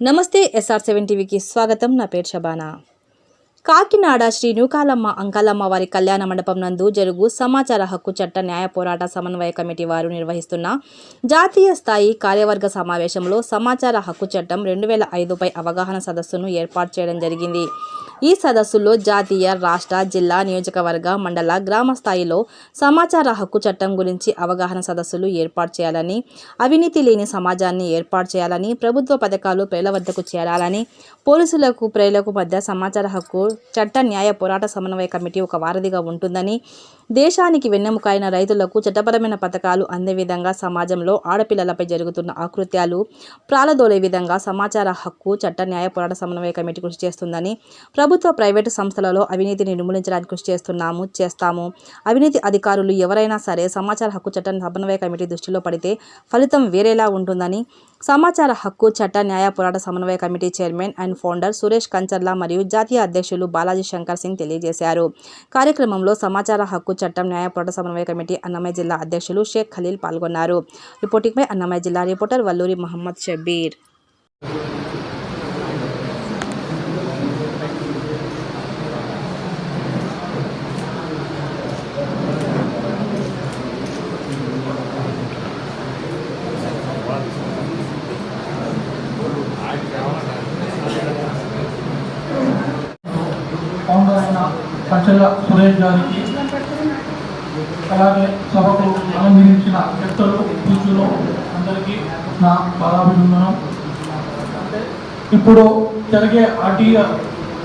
నమస్తే SR seven టీవీకి స్వాగతం. నా పేరు షబానా కాకినాడ శ్రీ నూకాలమ్మ అంకాలమ్మ వారి కళ్యాణ మండపం నందు జరుగు సమాచార హక్కు చట్ట న్యాయ పోరాట సమన్వయ కమిటీ వారు నిర్వహిస్తున్న జాతీయ స్థాయి కార్యవర్గ సమావేశంలో సమాచార హక్కు చట్టం రెండు వేల ఐదుపై అవగాహన సదస్సును ఏర్పాటు చేయడం జరిగింది. ఈ సదస్సులో జాతీయ రాష్ట్ర జిల్లా నియోజకవర్గ మండల గ్రామ స్థాయిలో సమాచార హక్కు చట్టం గురించి అవగాహన సదస్సులు ఏర్పాటు చేయాలని అవినీతి లేని సమాజాన్ని ఏర్పాటు చేయాలని ప్రభుత్వ పథకాలు ప్రజల వద్దకు చేరాలని పోలీసులకు ప్రజలకు మధ్య సమాచార హక్కు చట్ట న్యాయ పోరాట సమన్వయ కమిటీ ఒక వారధిగా ఉంటుందని దేశానికి వెన్నెముకైన రైతులకు చట్టపరమైన పథకాలు అందే విధంగా సమాజంలో ఆడపిల్లలపై జరుగుతున్న ఆకృత్యాలు ప్రాలదోలే విధంగా సమాచార హక్కు చట్ట న్యాయ పోరాట సమన్వయ కమిటీ కృషి చేస్తుందని ప్రభుత్వ ప్రైవేటు సంస్థలలో అవినీతిని నిర్మూలించడానికి కృషి చేస్తున్నాము చేస్తాము. అవినీతి అధికారులు ఎవరైనా సరే సమాచార హక్కు చట్టం సమన్వయ కమిటీ దృష్టిలో పడితే ఫలితం వేరేలా ఉంటుందని సమాచార హక్కు చట్ట న్యాయ పోరాట సమన్వయ committee chairman and founder Suresh Kancharla మరియు జాతీయ అధ్యక్షులు బాలాజీ శంకర్ సింగ్ తెలియజేశారు. కార్యక్రమంలో సమాచార హక్కు చట్టం న్యాయ పోరాట సమన్వయ కమిటీ అన్నమయ్య జిల్లా అధ్యక్షులు షేక్ ఖలీల్ పాల్గొన్నారు. రిపోర్టింగ్ పై అన్నమయ్య జిల్లా రిపోర్టర్ వల్లూరి మహమ్మద్ షబీర్ ఫౌండర్ అయిన కంచెల సురేష్ గారికి అలాగే సభకు అనుమతించిన వ్యక్తులు పూజలు అందరికీ నా బాధాభినందనం ఇప్పుడు జరిగే ఆర్టీఐ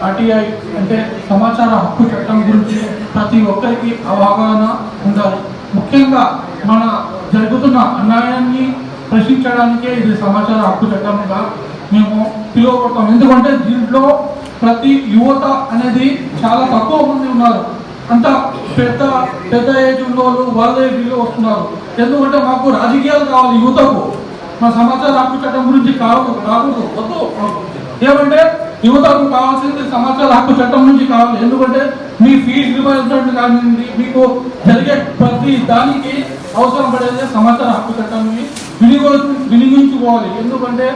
ఆర్టీఐ అంటే సమాచార హక్కు చట్టం గురించి ప్రతి ఒక్కరికి అవగాహన ఉండాలి. ముఖ్యంగా మన జరుగుతున్న అన్యాయాన్ని ప్రశ్నించడానికే ఇది సమాచార హక్కు చట్టంగా మేము పిలువబడతాం. ఎందుకంటే దీంట్లో ప్రతి యువత అనేది చాలా తక్కువ మంది ఉన్నారు. అంత పెద్ద పెద్ద ఏజ్ ఉన్నోళ్ళు వాళ్ళ ఏజ్లో వస్తున్నారు. ఎందుకంటే మాకు రాజకీయాలు కావాలి యువతకు. మా సమాచార హక్కు చట్టం గురించి కావద్దు కాకూడదు వద్దు. ఏమంటే యువతకు కావాల్సింది సమాచార హక్కు చట్టం నుంచి కావాలి. ఎందుకంటే మీ ఫీజు రిమర్స్మెంట్ కానివ్వండి మీకు జరిగే ప్రతి దానికి అవసరం పడేది సమాచార హక్కు చట్టం వినియోగించుకోవాలి. ఎందుకంటే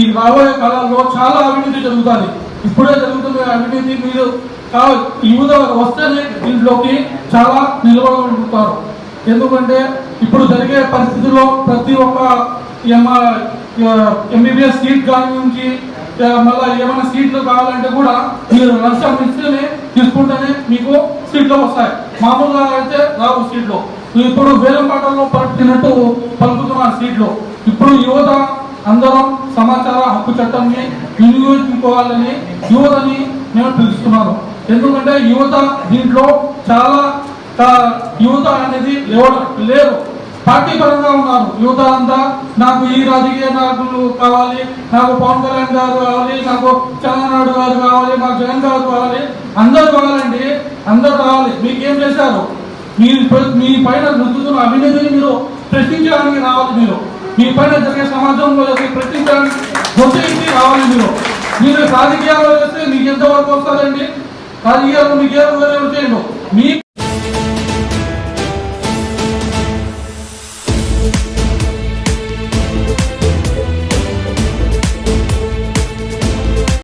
ఈ రాబోయే కాలాల్లో చాలా అవినీతి జరుగుతుంది. ఇప్పుడే జరుగుతున్న అవినీతి మీరు కావాలి యువత వస్తేనే దీంట్లోకి చాలా నిలబడగలుగుతారు ఎందుకంటే ఇప్పుడు జరిగే పరిస్థితుల్లో ప్రతి ఒక్క ఎంబీబీఎస్ సీట్ కానీ నుంచి మళ్ళీ మళ్ళా ఏమైనా సీట్లు కావాలంటే కూడా మీరు లక్షం ఇస్తేనే తీసుకుంటేనే మీకు సీట్లు వస్తాయి. మామూలుగా అయితే రావు సీట్లు. ఇప్పుడు వేలం పాటల్లో పట్టినట్టు పలుకుతున్న ఇప్పుడు యువత అందరం సమాచార హక్కు చట్టాన్ని వినియోగించుకోవాలని యువతని నేను పిలుస్తున్నాను. ఎందుకంటే యువత దీంట్లో చాలా యువత అనేది ఎవరు లేరు. పార్టీ పరంగా ఉన్నారు. యువత అంతా నాకు ఈ రాజకీయ నాయకులు కావాలి నాకు పవన్ కళ్యాణ్ గారు కావాలి నాకు చంద్రనాయుడు గారు కావాలి మాకు జగన్ గారు కావాలి. అందరు కావాలండి. అందరు కావాలి. మీకేం చేశారు? మీ మీ పైన రుద్దుతున్న అవినీతిని మీరు ప్రశ్నించడానికి రావాలి మీరు. మీ పైన జరిగే సమాజంలో జరిగే ప్రశ్నించడానికి గొంతు రావాలి మీరు. మీరు రాజకీయాల్లో చేస్తే మీకు ఎంతవరకు వస్తారండి? రాజకీయాల్లో మీకు ఏ ఎవరు చేయండి? మీ